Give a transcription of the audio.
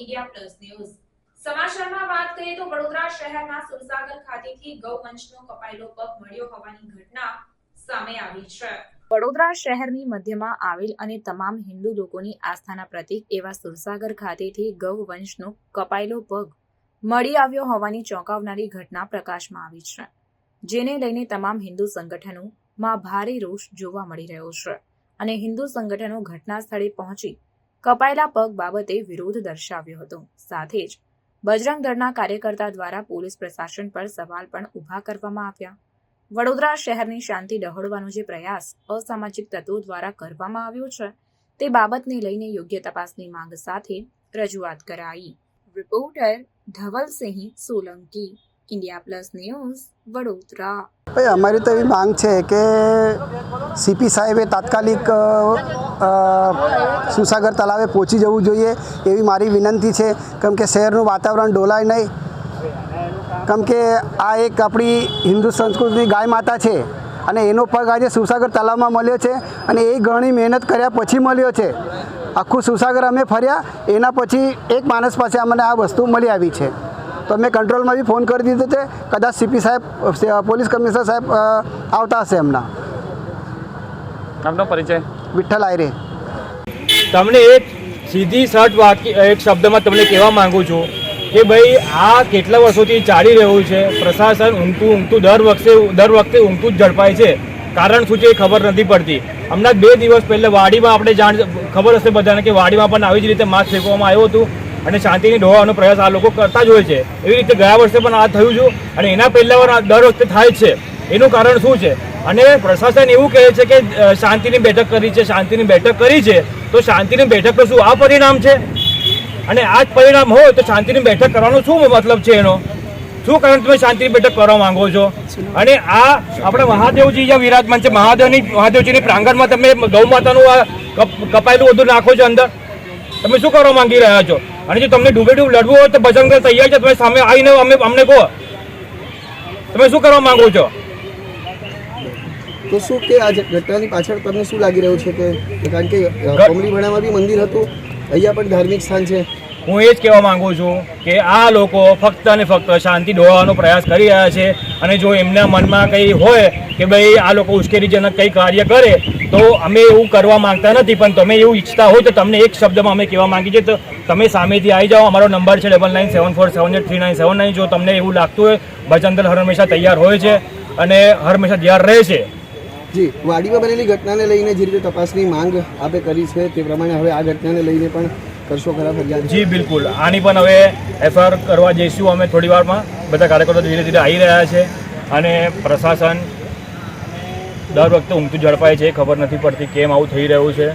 India plus news. સમાચારમાં વાત કરીએ તો વડોદરા શહેરના સુરસાગર ખાતેથી ગૌવંશનો કપાયેલો પગ મળ્યો હોવાની ઘટના સામે આવી છે. વડોદરા શહેરની મધ્યમાં આવેલ અને તમામ હિન્દુ લોકોની આસ્થાના પ્રતીક એવા સુરસાગર ખાતેથી ગૌવંશનો કપાયેલો પગ મળી આવ્યો હોવાની ચોંકાવનારી ઘટના પ્રકાશમાં આવી છે. જેને લઈને તમામ હિન્દુ સંગઠનોમાં ભારે રોષ જોવા મળી રહ્યો છે અને હિન્દુ સંગઠનો ઘટના સ્થળે પહોંચી કપાયેલા પગ બાબતે વિરોધ દર્શાવ્યો હતો. સાથે જ બજરંગ દળના કાર્યકર્તા દ્વારા પોલીસ પ્રશાસન પર સવાલ પણ ઊભા કરવામાં આવ્યા. વડોદરા શહેરની શાંતિ ડહોળવાનો જે પ્રયાસ અસામાજિક તત્વો દ્વારા કરવામાં આવ્યો છે, તે બાબતને લઈને યોગ્ય તપાસની માંગ સાથે રજૂઆત કરાઈ. Reporter Dhavalsinh Solanki, India plus news, Vadodara. અમારી તો એવી માંગ છે કે સીપી સાહેબે તાત્કાલિક સુસાગર તલાવે પહોંચી જવું જોઈએ એવી મારી વિનંતી છે. કેમ કે શહેરનું વાતાવરણ ડોલાય નહીં. કેમ કે આ એક આપણી હિન્દુ સંસ્કૃતિની ગાય માતા છે અને એનો પગ આજે સુસાગર તલાવમાં મળ્યો છે અને એ ઘણી મહેનત કર્યા પછી મળ્યો છે. આખું સુસાગર અમે ફર્યા, એના પછી એક માણસ પાસે અમને આ વસ્તુ મળી આવી છે. તો મેં કંટ્રોલમાં બી ફોન કરી દીધો છે. કદાચ સીપી સાહેબ, પોલીસ કમિશનર સાહેબ આવતા હશે એમના. પરિચય. વિઠ્ઠલ આયરે. તમને એક સીધી સટ વાક્ય એક શબ્દમાં તમને કહેવા માંગુ છું કે ભાઈ, આ કેટલા વર્ષોથી ચાલી રહ્યું છે? પ્રશાસન ઊંઘતું ઊંઘતું દર વખતે દર વખતે ઊંઘતું જ ઝડપાય છે. કારણ શું છે એ ખબર નથી પડતી. હમણાં બે દિવસ પહેલાં વાડીમાં આપણે જાણ ખબર હશે બધાને કે વાડીમાં પણ આવી જ રીતે માસ્ક ફેંકવામાં આવ્યું હતું અને શાંતિની ઢોવાનો પ્રયાસ આ લોકો કરતા જ હોય છે. એવી રીતે ગયા વર્ષે પણ આ થયું છે અને એના પહેલાં દર વખતે થાય છે. એનું કારણ શું છે? અને પ્રશાસન એવું કહે છે કે શાંતિની બેઠક કરી છે, શાંતિની બેઠક કરી છે, તો શાંતિની બેઠકનું શું આ પરિણામ છે? અને આ જ પરિણામ હોય તો શાંતિની બેઠક કરવાનો શું મતલબ છે એનો? શું કારણ તમે શાંતિની બેઠક કરવા માંગો છો? અને આ આપણે મહાદેવજી જ્યાં વિરાજમાન છે, મહાદેવની, મહાદેવજીની પ્રાંગણમાં તમે ગૌ માતાનું આ કપાયેલું બધું નાખો છો અંદર, તમે શું કરવા માંગી રહ્યા છો? અને જો તમને ડૂબે ડૂબ લડવું હોય તો ભજન તૈયાર છે, તમે સામે આવીને અમે અમને કહો. તમે શું કરવા માંગો છો? તો શું કે આ ઘટનાની પાછળ તમને શું લાગી રહ્યું છે કે કારણ કે કોમલીભાણામાં બી મંદિર હતું અહીંયા પણ ધાર્મિક સ્થાન છે. હું એ જ કહેવા માંગુ છું કે આ લોકો ફક્ત અને ફક્ત શાંતિ ડોળવાનો પ્રયાસ કરી રહ્યા છે અને જો એમના મનમાં કંઈ હોય કે ભાઈ આ લોકો ઉશ્કેરીજનક કંઈ કાર્ય કરે તો અમે એવું કરવા માંગતા નથી પણ તમે એવું ઈચ્છતા હોય તો તમને એક શબ્દમાં અમે કહેવા માંગીએ છીએ તો તમે સામેથી આવી જાઓ અમારો નંબર છે double nine seven four seven eight three nine seven nine જો તમને એવું લાગતું હોય ભજનદલ હર હંમેશા તૈયાર હોય છે અને હર હંમેશા તૈયાર રહે છે. જી, વાડીમાં બનેલી ઘટનાને લઈને જે રીતે તપાસની માંગ આપે કરી છે તે પ્રમાણે હવે આ ઘટનાને લઈને પણ કરશો ખરા ફરિયાદ? જી, બિલકુલ. આની પણ હવે એફઆઈઆર કરવા જઈશું અમે થોડી વારમાં. બધા કાર્યકર્તા ધીરે ધીરે આવી રહ્યા છે અને પ્રશાસન દર વખતે ઊંઘતું ઝડપાય છે. ખબર નથી પડતી કેમ આવું થઈ રહ્યું છે.